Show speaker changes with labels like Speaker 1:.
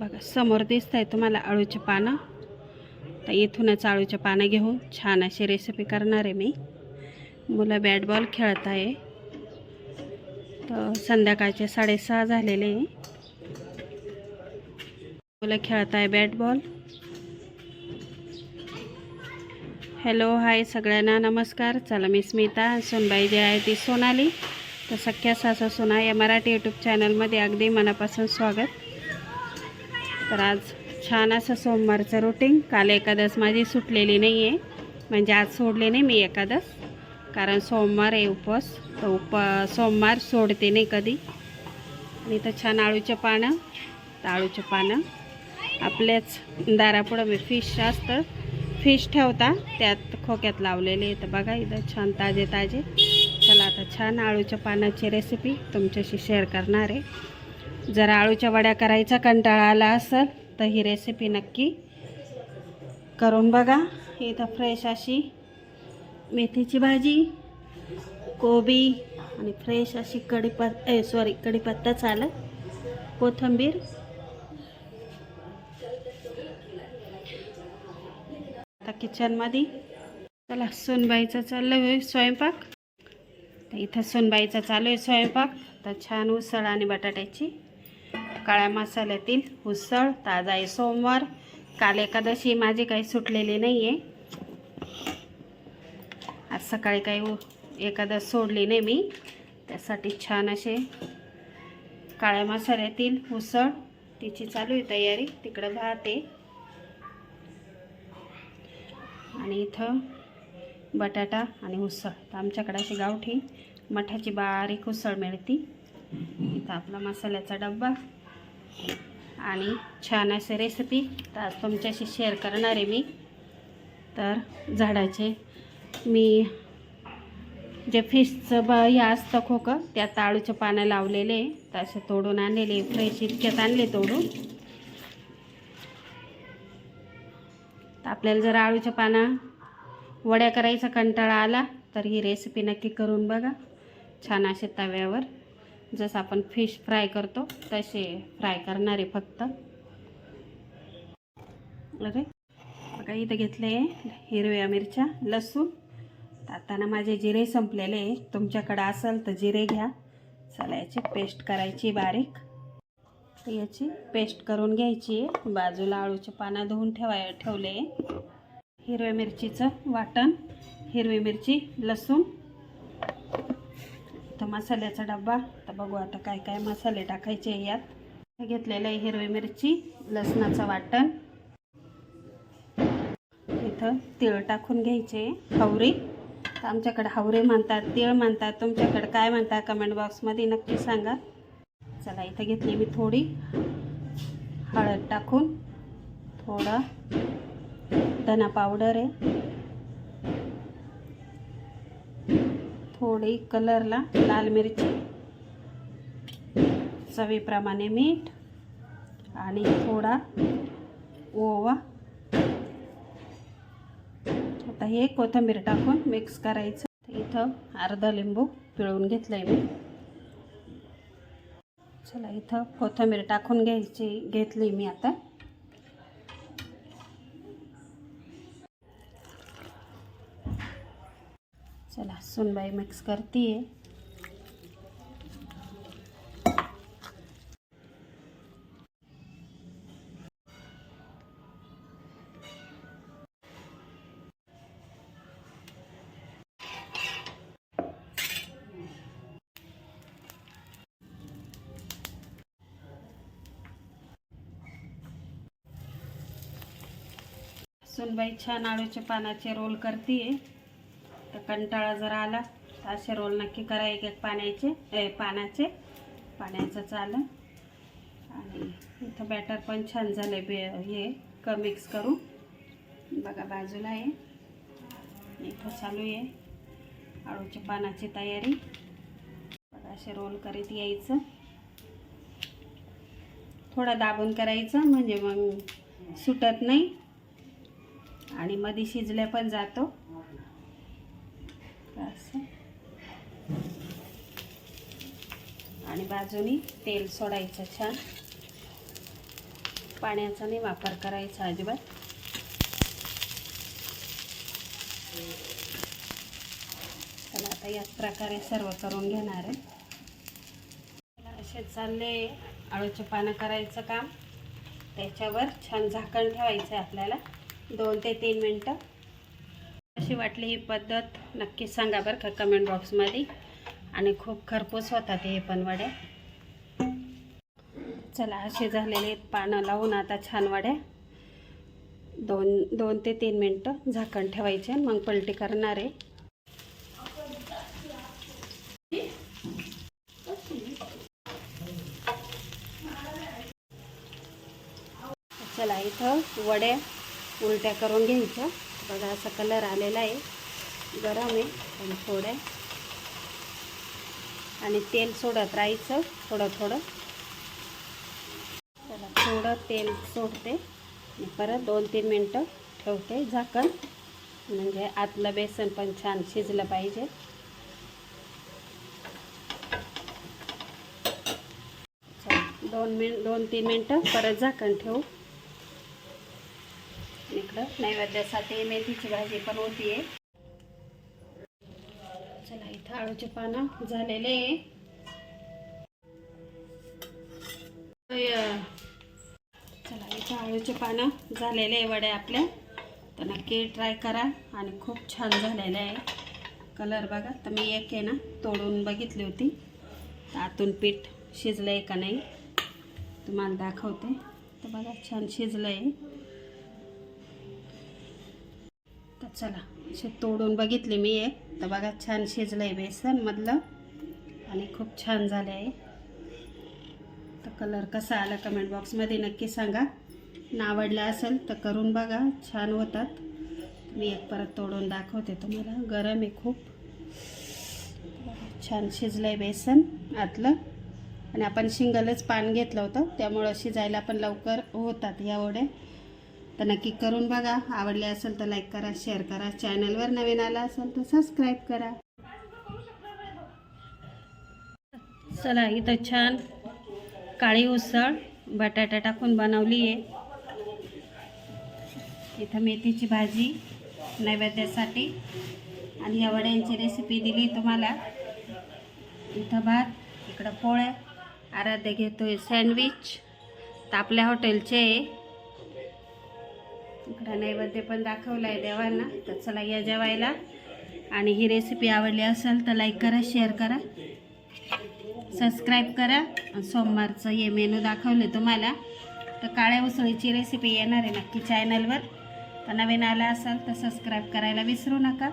Speaker 1: बघा समोर दिसत आहे तुम्हाला अळूचे पानं. तर इथूनच अळूचे पानं घेऊन छान अशी रेसिपी करणार आहे मी. मुलं बॅट बॉल खेळत आहे. तर संध्याकाळचे साडेसहा झालेले आहे. मुलं खेळत आहे बॅट बॉल हॅलो हाय सगळ्यांना नमस्कार. चला मी स्मिता सोनबाई जी आहे ती सोनाली. तर सख्या सासू सोना या मराठी यूट्यूब चॅनलमध्ये अगदी मनापासून स्वागत. तर आज छान असं सोमवारचं रुटीन काल एकादस माझी सुटलेली नाही आहे म्हणजे आज सोडले नाही मी एकादस. कारण सोमवार आहे उपवास. तर उप सोमवार सोडते नाही कधी. आणि तर छान आळूचे पानं तर आळूचे पानं. आपल्याच दारापुढं मी फिश असतं फिश ठेवता त्यात खोक्यात लावलेले तर बघा इथं छान ताजे ताजे चला आता छान आळूच्या पानाची रेसिपी तुमच्याशी शेअर करणार आहे. जर आळूच्या वड्या करायचा कंटाळा आला असेल तर ही रेसिपी नक्की करून बघा. इथं फ्रेश अशी मेथीची भाजी कोबी आणि फ्रेश अशी कढीपत ए सॉरी कढीपत्ता चालत. कोथिंबीर. आता किचनमध्ये चला सोनबाईचा चाललं आहे स्वयंपाक. तर इथं सोनबाईचा चालू आहे स्वयंपाक. तर छान उसळ आणि बटाट्याची. काळ्या मसाल्यातील उसळ ताजा आहे सोमवार. काल एकादशी माझी काही सुटलेली नाही आहे आज सकाळी काही उ- एकादश सोडली नाही मी. त्यासाठी छान असे काळ्या मसाल्यातील उसळ. तिची चालू आहे तयारी. तिकडं भात आहे. आणि इथं बटाटा आणि उसळ. तर आमच्याकडे अशी गावठी मठाची बारीक उसळ मिळते. इथं आपला मसाल्याचा डब्बा. आणि छान असे रेसिपी तर आज तुमच्याशी शेअर करणार आहे मी. तर झाडाचे मी जे फिशचं ब हे असतं खोकं त्यात आळूचे पानं लावलेले तर असे तोडून आणलेले फ्रेश इतक्यात आणले तोडून. तर आपल्याला जर आळूच्या पाना वड्या करायचा कंटाळा आला तर ही रेसिपी नक्की करून बघा. छान असे तव्यावर. जसं आपण फिश फ्राय करतो तसे फ्राय करणारे फक्त. अरे बघा इथं घेतले हिरव्या मिरच्या लसूण. आताना आता ना माझे जिरे संपलेले आहे तुमच्याकडं असेल तर जिरे घ्या. चला याची पेस्ट करायची बारीक. तर याची पेस्ट करून घ्यायची. आहे बाजूला आळूचे पानं धुवून ठेवाय ठेवले. हिरव्या मिरचीचं वाटण हिरवी मिरची लसूण. तर मसाल्याचा डब्बा. तर बघू आता काय काय मसाले टाकायचे यात. घेतलेलं आहे हिरवी मिरची लसणाचं वाटण. इथं तीळ टाकून घ्यायचे हवरी. तर आमच्याकडे हावरे म्हणतात तीळ म्हणतात. तुमच्याकडे काय म्हणतात कमेंट बॉक्समध्ये नक्की सांगा. चला इथं घेतली मी थोडी. हळद टाकून. थोडं धना पावडर आहे. थोडी कलरला लाल मिरची चवीप्रमाणे मीठ आणि थोडा ओवा. आता हे कोथिंबीर टाकून मिक्स करायचं. इथं अर्धा लिंबू पिळून घेतलं आहे मी. चला इथं कोथिंबीर टाकून घ्यायची घेतली मी आता. चला सुनबाई मिक्स करते सुनबाई छान आळूच्या पानाचे रोल करते तर कंटाळा जर आला. तर असे रोल नक्की करा एक एक पाण्याचे. ए पानाचे पाण्याचं चालं. आणि इथं बॅटर पण छान झालं बे हे क मिक्स करून. बघा बाजूला आहे इथं चालू आहे आळूच्या पानाची तयारी. बघा असे रोल करीत यायचं. थोडं दाबून करायचं म्हणजे मग सुटत नाही. आणि मध्ये शिजल्या पण जातो. असं. आणि बाजूनी तेल सोडायचं छान. पाण्याचा नाही वापर करायचा अजिबात. चला आता याच प्रकारे सर्व करून घेणार आहे. असे चालले आळूचे पानं करायचं काम. त्याच्यावर छान झाकण ठेवायचं आहे आपल्याला. दोन ते तीन मिनटं. कशी वाटली ही पद्धत. नक्की सांगा बरं का कमेंट बॉक्समध्ये आणि खूप खरपूस होतात हे पण वड्या चला असे झालेले आहेत पानं लावून आता छान वड्या दोन दोन ते तीन मिनटं झाकण ठेवायचे मग पलटी करणार आहे. चला इथं वड्या उलट्या करून घ्यायच्या. बघा असा कलर आलेला आहे. गरम आहे पण थोडं. आणि तेल सोडत राहायचं थोडं थोडं. चला थोडं तेल सोडते. आणि परत दोन तीन मिनटं ठेवते झाकण. म्हणजे आतलं बेसन पण छान शिजलं पाहिजे. दोन मिन दोन तीन मिनटं परत झाकण ठेवू. होतं नैवेद्यासाठी मेथीची भाजी पण होती आहे चला इथं आळूचे पानं झालेले आहे. चला इथं आळूचे पानं झालेले आहे वड्या आपल्या. तर नक्की ट्राय करा आणि खूप छान झालेलं आहे. कलर बघा तर मी एक आहे ना तोडून बघितली होती. तर आतून पीठ शिजलं आहे का नाही तुम्हाला दाखवते. तर बघा छान शिजलं आहे चला असे तोडून बघितले मी एक. तर बघा छान शिजलं आहे बेसन मधलं. आणि खूप छान झाले आहे तर कलर कसा आला कमेंट बॉक्समध्ये नक्की सांगा. ना आवडला असेल तर करून बघा छान होतात. मी एक परत तोडून दाखवते तुम्हाला. गरम आहे खूप. छान शिजलं आहे बेसन आतलं. आणि आपण शिंगलच पान घेतलं होतं. त्यामुळं शिजायला पण लवकर होतात या वड्या तर नक्की करून बघा. आवडले असेल तर लाईक करा शेअर करा. चॅनलवर नवीन आला असेल तर सबस्क्राईब करा. चला इथं छान काळी उसळ बटाटा टाकून बनवली आहे. इथं मेथीची भाजी नैवेद्यासाठी. आणि या वड्यांची रेसिपी दिली तुम्हाला. इथं भात इकडं पोळ्या आराध्य घेतोय सँडविच तर आपल्या हॉटेलचे आहे. इकडं नैवेद्य पण दाखवला आहे देवांना. तर चला या जेवायला. आणि ही रेसिपी आवडली असेल तर लाईक करा शेअर करा. सबस्क्राईब करा. सोमवारचं हे मेनू दाखवले तुम्हाला. तर काळ्या उसळीची रेसिपी येणार आहे नक्की चॅनलवर तर नवीन आला असाल तर सबस्क्राईब करायला विसरू नका.